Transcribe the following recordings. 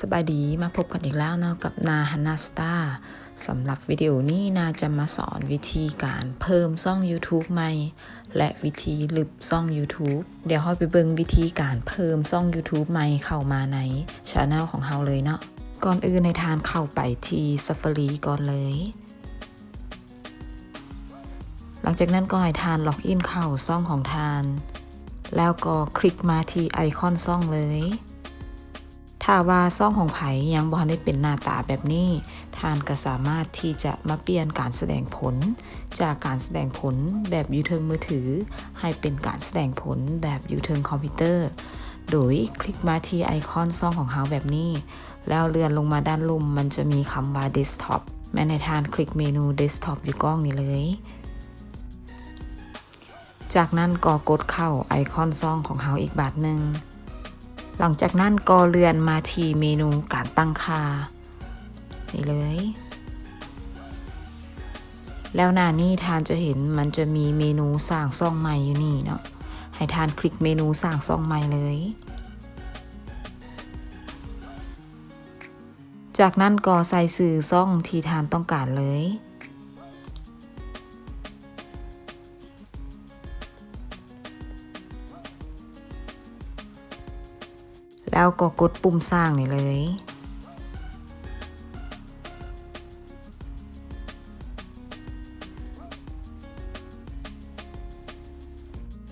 สบายดีมาพบกันอีกแล้วเนาะกับนาฮันนาสตาสำหรับวิดีโอนี้นาจะมาสอนวิธีการเพิ่มซ่อง YouTube ใหม่ และวิธีลึบซ่อง YouTube เดี๋ยวเราไปเบิ่งวิธีการเพิ่มซ่อง YouTube ใหม่เข้ามาในช anel ของเราเลยเนาะก่อนอื่นในทานเข้าไปที่ Safari ก่อนเลย หลังจากนั้นก็ให้ทานล็อกอินเข้าซ่องของทาน แล้วก็คลิกมาที่ไอคอนซ่องเลย ถ้าว่าซ่องของไผยังบ่ทันได้เป็นหน้าตาแบบนี้ ท่านก็สามารถที่จะมาเปลี่ยนการแสดงผล จากการแสดงผลแบบยูเทิงมือถือ ให้เป็นการแสดงผลแบบยูเทิงคอมพิวเตอร์ โดยคลิกมาที่ไอคอนซ่องของเฮาแบบนี้ แล้วเลื่อนลงมาด้านลุ่มมันจะมีคำว่า desktop แม้ในทานคลิกเมนู desktop อยู่กล้องนี้เลย จากนั้นก็กดเข้าไอคอนซ่องของเฮาอีกบาทหนึ่ง หลังจากนั้นก็เลือนมาที่เมนูการตั้งค่านี่เลย แล้วหน้านี้ทานจะเห็นมันจะมีเมนูสร้างซ่องใหม่อยู่นี่เนาะให้ทานคลิกเมนูสร้างซ่องใหม่เลย จากนั้นก็ใส่สื่อซ่องที่ทานต้องการเลย แล้วก็กดปุ่มสร้างนี่เลย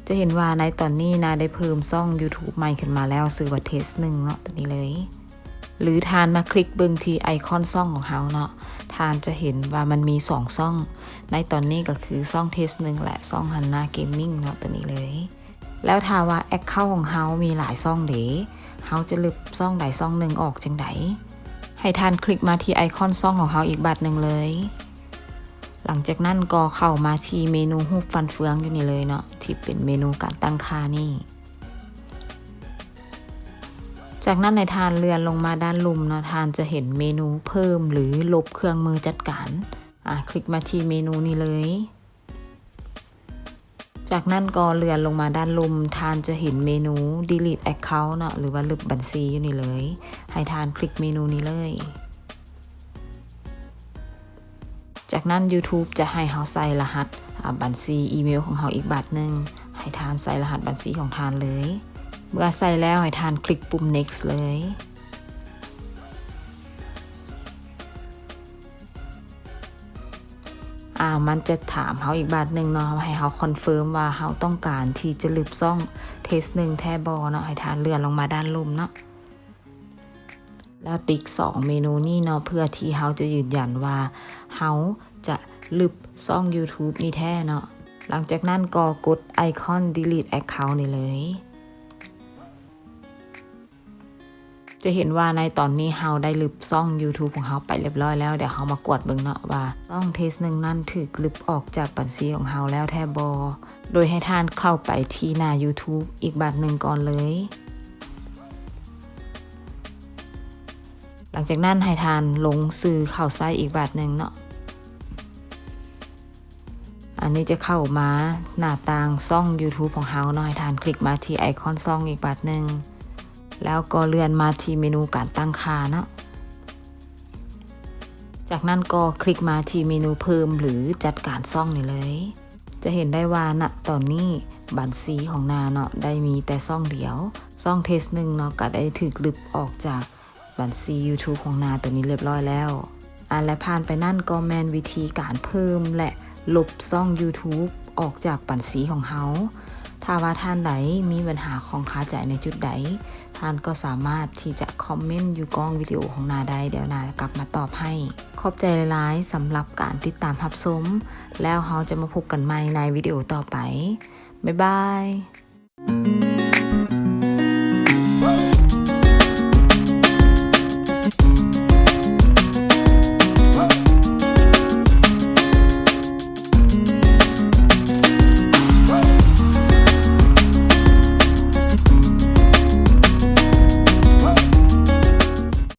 จะเห็นว่าในตอนนี้นาได้เพิ่มซ่อง YouTube ใหม่ขึ้นมาแล้วซื้อว่าเทสหนึ่งเนาะตัวนี้เลย หรือทานมาคลิกเบิ่งที่ไอคอนซ่องของเฮาเนาะทานจะเห็นว่ามันมีสองซ่อง ในตอนนี้ก็คือซ่องเทสหนึ่งและซ่องฮันนาเกมมิ่งเนาะตัวนี้เลยแล้วถ้าว่าแอคเคาท์ของเฮามีหลายซ่องเด๋ เฮาจะลึบซ่องใดซ่องหนึ่งออกจังไดให้ท่านคลิกมาที่ไอคอนซ่องของเฮาอีกบัตรหนึ่งเลย หลังจากนั้นก็เข้ามาที่เมนูรูฟันเฟืองอยู่นี่เลยเนาะที่เป็นเมนูการตั้งค่านี่ จากนั้นในทานเลื่อนลงมาด้านลุมเนาะทานจะเห็นเมนูเพิ่มหรือลบเครื่องมือจัดการอะคลิกมาที่เมนูนี้เลย จากนั้นก็เลื่อนลงมาด้านลุมทานจะเห็นเมนู delete account เนาะหรือว่าลบบัญชีอยู่นี่เลย ให้ทานคลิกเมนูนี้เลย จากนั้น YouTube จะให้เราใส่รหัสอ่าบัญชีอีเมลของเราอีกบัตรหนึ่งให้ทานใส่รหัสบัญชีของทานเลย เมื่อใส่แล้วให้ทานคลิกปุ่ม next เลย อ่ามันจะถามเขาอีกบาทหนึ่งเนาะให้เขาคอนเฟิร์มว่าเขาต้องการที่จะลืบซ่องเทสหนึ่งแทบอเนาะให้ทานเลื่อนลงมาด้านลุ่มเนาะแล้วติ๊กสองเมนูนี่เนาะเพื่อที่เขาจะยืนยันว่าเขาจะลืบซ่อง YouTube นี่แท้เนาะหลังจากนั้นก็กดไอคอน delete account นี่เลย จะเห็นว่าในตอนนี้เฮาได้ลึบซ่อง YouTube ของเฮาไปเรียบร้อยแล้ว เดี๋ยวเฮามากวดเบิ่งเนาะว่าซ่องเทสหนึ่งนั่นถึกลึบออกจากบัญชีของเฮาแล้วแทบบอโดยให้ท่านเข้าไปที่หน้า YouTube อีกบัตรหนึ่งก่อนเลย หลังจากนั้นให้ทานลงซื้อเข้าไส้อีกบัตรหนึ่งเนาะอันนี้จะเข้ามาหน้าต่างซ่อง YouTube ของเฮาเนาะให้ทานคลิกมาที่ไอคอนซ่องอีกบัตรหนึ่ง แล้วก็เลื่อนมาที่เมนูการตั้งค่าเนาะจากนั้นก็คลิกมาที่เมนูเพิ่มหรือจัดการซ่องนี่เลย จะเห็นได้ว่าณตอนนี้บัญชีของนาเนาะได้มีแต่ซ่องเดียว ซ่องเทสหนึ่งเนาะก็ได้ถูกลึบออกจากบัญชี YouTube ของนาตัวนี้เรียบร้อยแล้วอะและผ่านไปนั่นก็แมนวิธีการเพิ่มและลบซ่อง YouTube ออกจากบัญชีของเขา ถ้าว่าท่านใดมีปัญหาของคาใจในจุดใด ท่านก็สามารถที่จะคอมเมนต์อยู่กล้องวิดีโอของนาได้เดี๋ยวนากลับมาตอบให้ ขอบใจหลายๆสำหรับการติดตามพับสม แล้วเราจะมาพบกันใหม่ในวิดีโอต่อไป บ๊ายบาย